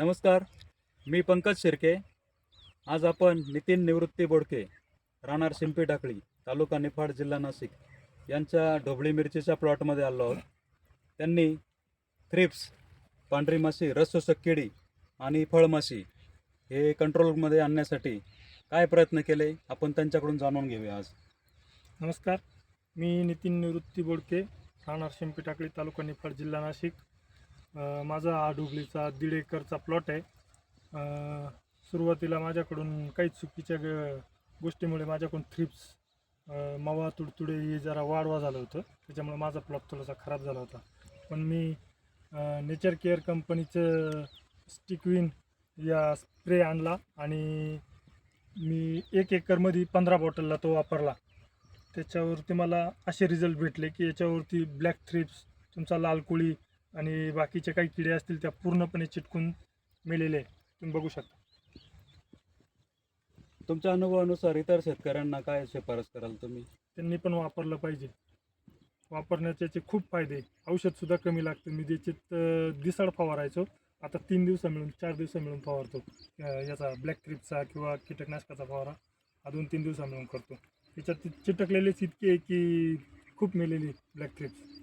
नमस्कार मी पंकज शिर्के. आज आपण नितीन निवृत्ती बोडके राहणार शिंपी टाकळी तालुका निफाड जिल्हा नाशिक यांच्या ढोबळी मिरचीच्या प्लॉटमध्ये आलो आहोत. त्यांनी थ्रिप्स पांढरी माशी रसशोषक किडी आणि फळमाशी हे कंट्रोलमध्ये आणण्यासाठी काय प्रयत्न केले आपण त्यांच्याकडून जाणून घेऊया आज. नमस्कार मी नितीन निवृत्ती बोडके राहणार शिंपी टाकळी तालुका निफाड जिल्हा नाशिक. माझा हा डुबलीचा दीड एकरचा प्लॉट आहे. सुरुवातीला माझ्याकडून काही चुकीच्या ग गोष्टीमुळे माझ्याकडून थ्रिप्स मावा तुडतुडे हे जरा वाढवा झालं होतं. त्याच्यामुळे माझा प्लॉट थोडासा खराब झाला होता. पण मी नेचर केअर कंपनीचं स्टिकविन या स्प्रे आणला आणि मी एक एकरमध्ये पंधरा बॉटलला तो वापरला. त्याच्यावरती मला असे रिझल्ट भेटले की याच्यावरती ब्लॅक थ्रिप्स तुमचा लाल कोळी आणि बाकीचे काही किडे असतील त्या पूर्णपणे चिटकून मेलेले. तुम्ही बघू शकता. तुमच्या अनुभवानुसार इतर शेतकऱ्यांना काय शिफारस कराल तुम्ही? त्यांनी पण वापरलं पाहिजे. वापरण्याचे याचे खूप फायदे औषधसुद्धा कमी लागतं मी त्याच्यात अं, दिसाड फवारायचो आता तीन दिवसा मिळून चार दिवसा मिळून फवारतो. याचा ब्लॅक थ्रिप्सचा किंवा कीटकनाशकाचा फवारा दोन तीन दिवसा मिळून करतो. त्याच्यात चिटकलेलेच इतके आहे की खूप मेलेली ब्लॅक थ्रिप्स